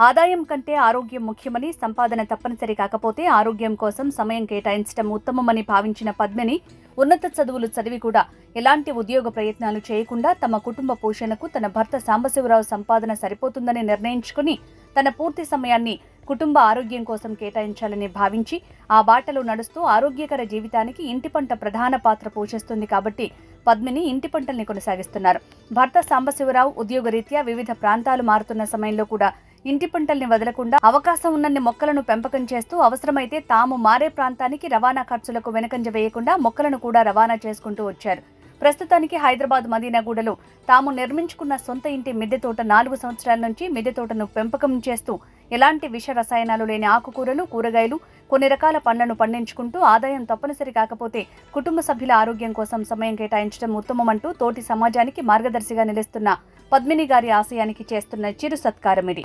ఆదాయం కంటే ఆరోగ్యం ముఖ్యమని సంపాదన తప్పనిసరి కాకపోతే ఆరోగ్యం కోసం సమయం కేటాయించడం ఉత్తమమని భావించిన పద్మిని ఉన్నత చదువులు చదివి కూడా ఎలాంటి ఉద్యోగ ప్రయత్నాలు చేయకుండా తమ కుటుంబ పోషణకు తన భర్త సాంబశివరావు సంపాదన సరిపోతుందని నిర్ణయించుకుని తన పూర్తి సమయాన్ని కుటుంబ ఆరోగ్యం కోసం కేటాయించాలని భావించి ఆ బాటలో నడుస్తూ ఆరోగ్యకర జీవితానికి ఇంటి పంట ప్రధాన పాత్ర పోషిస్తుంది కాబట్టి పద్మిని ఇంటి పంటల్ని కొనసాగిస్తున్నారు. భర్త సాంబశివరావు ఉద్యోగరీత్యా వివిధ ప్రాంతాలు మారుతున్న సమయంలో కూడా ఇంటి పంటల్ని వదలకుండా అవకాశం ఉన్నన్ని మొక్కలను పెంపకం చేస్తూ అవసరమైతే తాము మారే ప్రాంతానికి రవాణా ఖర్చులకు వెనకంజ వేయకుండా మొక్కలను కూడా రవాణా చేసుకుంటూ వచ్చారు. ప్రస్తుతానికి హైదరాబాద్ మదీనాగూడలో తాము నిర్మించుకున్న సొంత ఇంటి మిద్దె తోట నాలుగు సంవత్సరాల నుంచి మిద్దె తోటను పెంపకం చేస్తూ ఎలాంటి విష రసాయనాలు లేని ఆకుకూరలు కూరగాయలు కొన్ని రకాల పండ్లను పండించుకుంటూ ఆదాయం తప్పనిసరి కాకపోతే కుటుంబ సభ్యుల ఆరోగ్యం కోసం సమయం కేటాయించడం ఉత్తమమంటూ తోటి సమాజానికి మార్గదర్శిగా నిలుస్తున్న పద్మిని గారి ఆశయానికి చేస్తున్న చిరు సత్కారం ఇది.